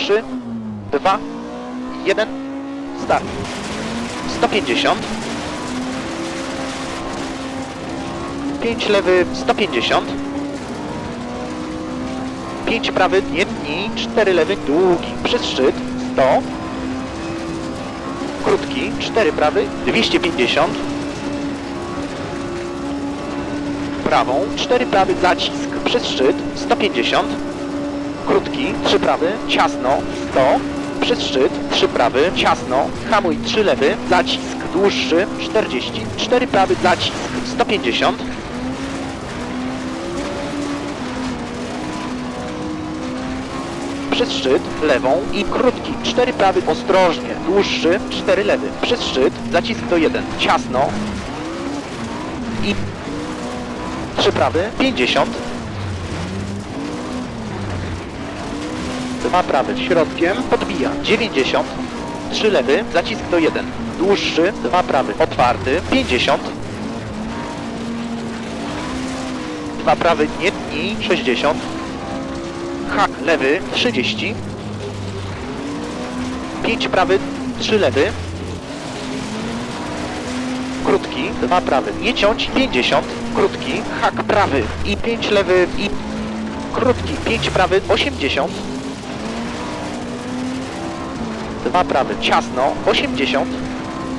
3, 2, 1, start. 150. 5 lewy, 150. 5 prawy, tnij, 4 lewy, długi, przez szczyt, 100. Krótki, 4 prawy, 250. Prawą, 4 prawy, zacisk, przez szczyt, 150. Krótki, 3 prawy, ciasno, 100. Przez szczyt, 3 prawy, ciasno, hamuj 3 lewy, zacisk, dłuższy, 40. 4 prawy, zacisk, 150. Przez szczyt, lewą i krótki, 4 prawy, ostrożnie, dłuższy, 4 lewy. Przez szczyt, zacisk do 1, ciasno i 3 prawy, 50. Dwa prawy, środkiem, podbija, 90. 3 lewy, zacisk do 1. Dłuższy, dwa prawy, otwarty, 50. Dwa prawy, nie tnij, 60. Hak lewy, 30. 5 prawy, 3 lewy. Krótki, dwa prawy, nie ciąć, 50. Krótki, hak prawy i 5 lewy i krótki, 5 prawy, 80. Dwa prawy, ciasno, 80.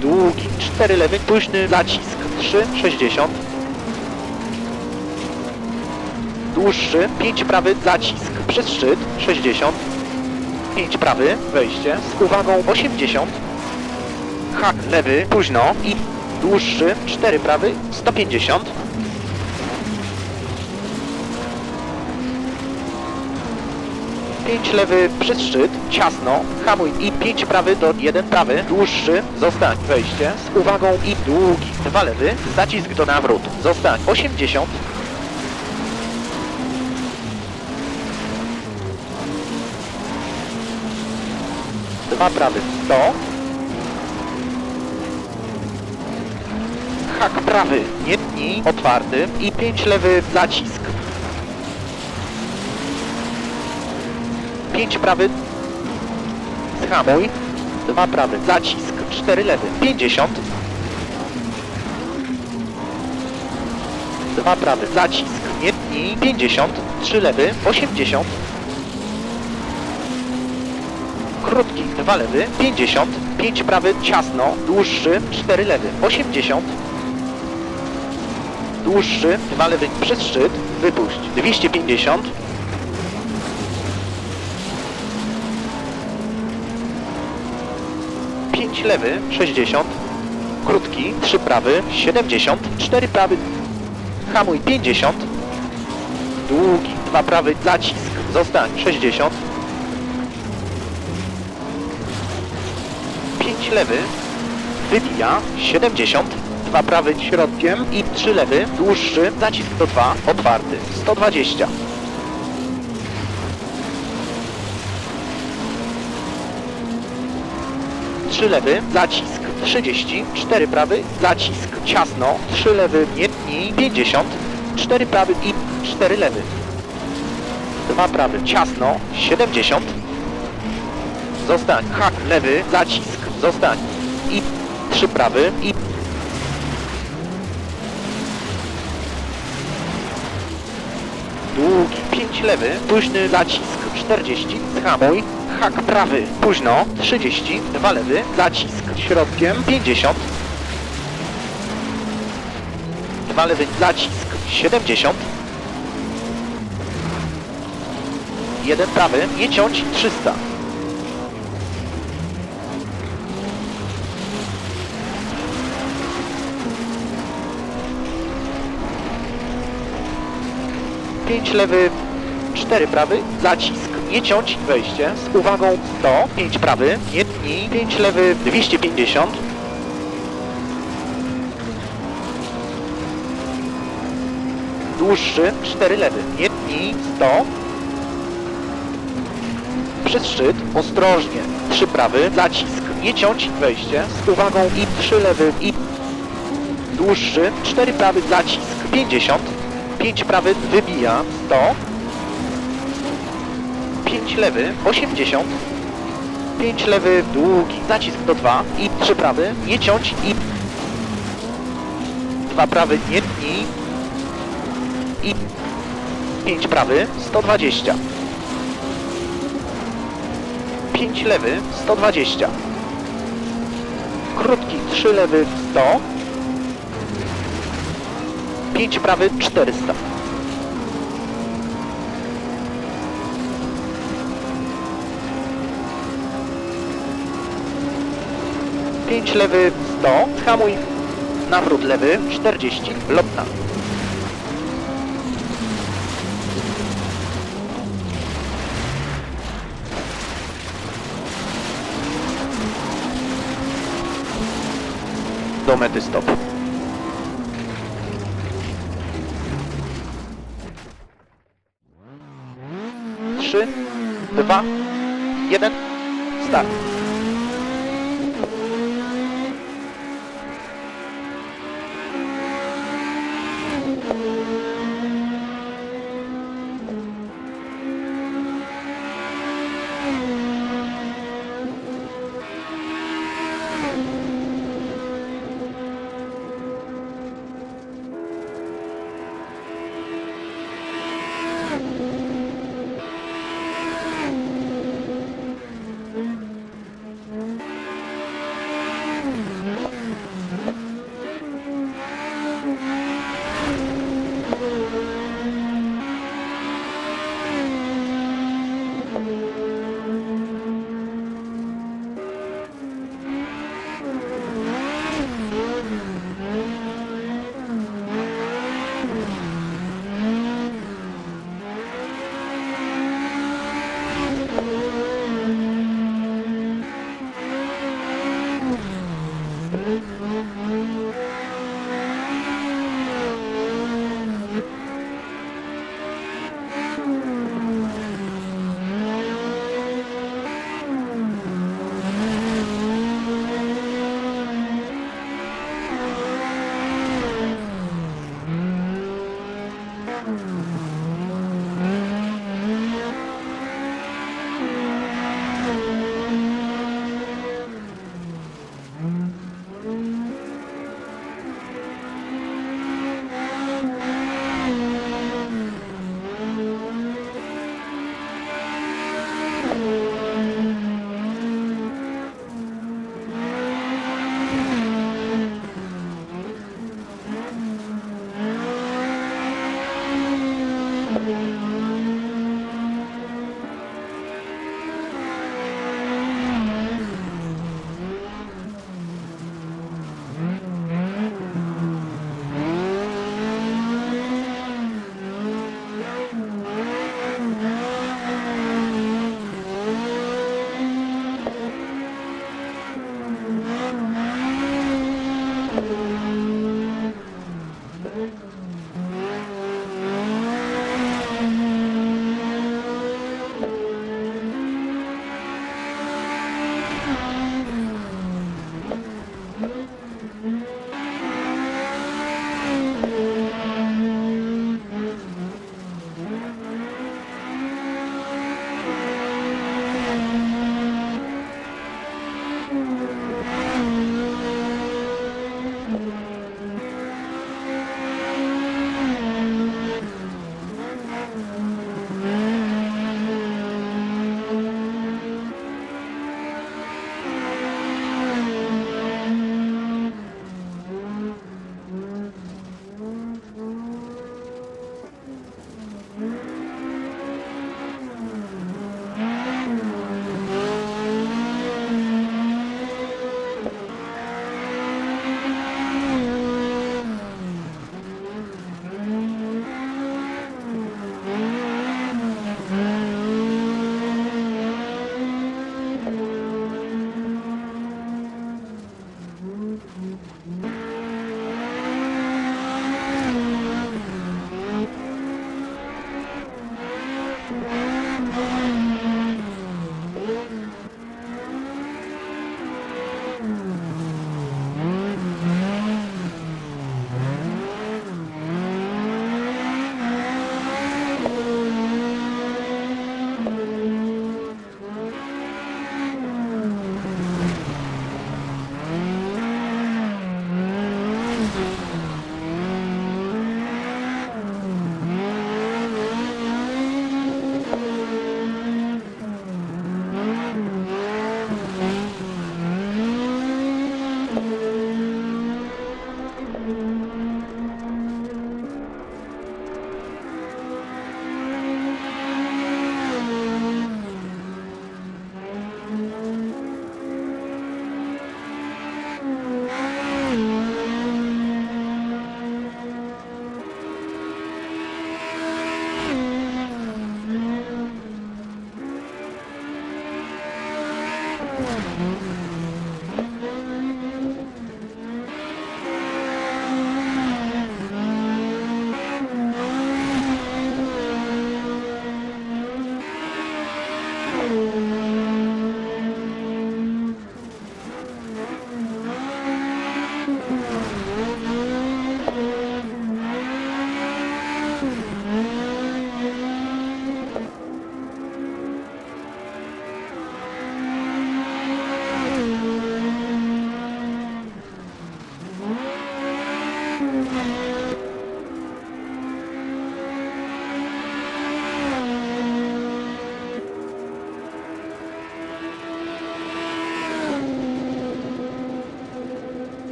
Długi, 4 lewy, późny zacisk, 3, 60. Dłuższy, 5 prawy, zacisk, przez szczyt, 60. 5 prawy, wejście, z uwagą 80. Hak lewy, późno i dłuższy, 4 prawy, 150. Pięć lewy przez szczyt, ciasno, hamuj i 5 prawy do 1 prawy, dłuższy, zostań, wejście, z uwagą i długi, 2 lewy, zacisk do nawrót, zostań, 80. Dwa prawy, 100. Hak prawy, nie tnij, otwarty i 5 lewy, zacisk. 5 prawy, zhamuj, 2 prawy, zacisk, 4 lewy, 50. 2 prawy, zacisk, nie tnij, 50. 3 lewy, 80. Krótki, 2 lewy, 50. 5 prawy, ciasno, dłuższy, 4 lewy, 80. Dłuższy, 2 lewy, przez szczyt, wypuść, 250. Pięć lewy, 60. Krótki, 3 prawy, 70. 4 prawy, hamuj 50. Długi, 2 prawy, zacisk, zostań 60. 5 lewy, wybija 70. 2 prawy środkiem i 3 lewy, dłuższy, zacisk do 2, otwarty 120. Trzy lewy, zacisk 30, 4 prawy, zacisk ciasno, 3 lewy, nie tnij, 50, 4 prawy i 4 lewy. 2 prawy, ciasno, 70. Zostań, hak lewy, zacisk, zostań. I 3 prawy i Długi, 5 lewy, późny zacisk, 40, zhamuj, hak prawy, późno, 30, 2 lewy, zacisk, środkiem, 50, 2 lewy, zacisk, 70, 1 prawy, nie ciąć, 300. Pięć lewy, 4 prawy, zacisk, nie ciąć, wejście, z uwagą 100, 5 prawy, nie tnij, 5 lewy, 250. Dłuższy, 4 lewy, nie tnij, 100. Przez szczyt, ostrożnie, 3 prawy, zacisk, nie ciąć, wejście, z uwagą i 3 lewy, i dłuższy, 4 prawy, zacisk, 50. 5 prawy, wybija, 100. 5 lewy, 80. 5 lewy, długi, zacisk do 2 i 3 prawy, nie ciąć i 2 prawy, nie tnij i 5 prawy, 120. 5 lewy, 120. Krótki, 3 lewy, 100. 5 prawy, 400. Pięć lewy 100, hamuj, nawrót lewy 40, lotna. Do mety stop. Trzy, dwa, jeden, start.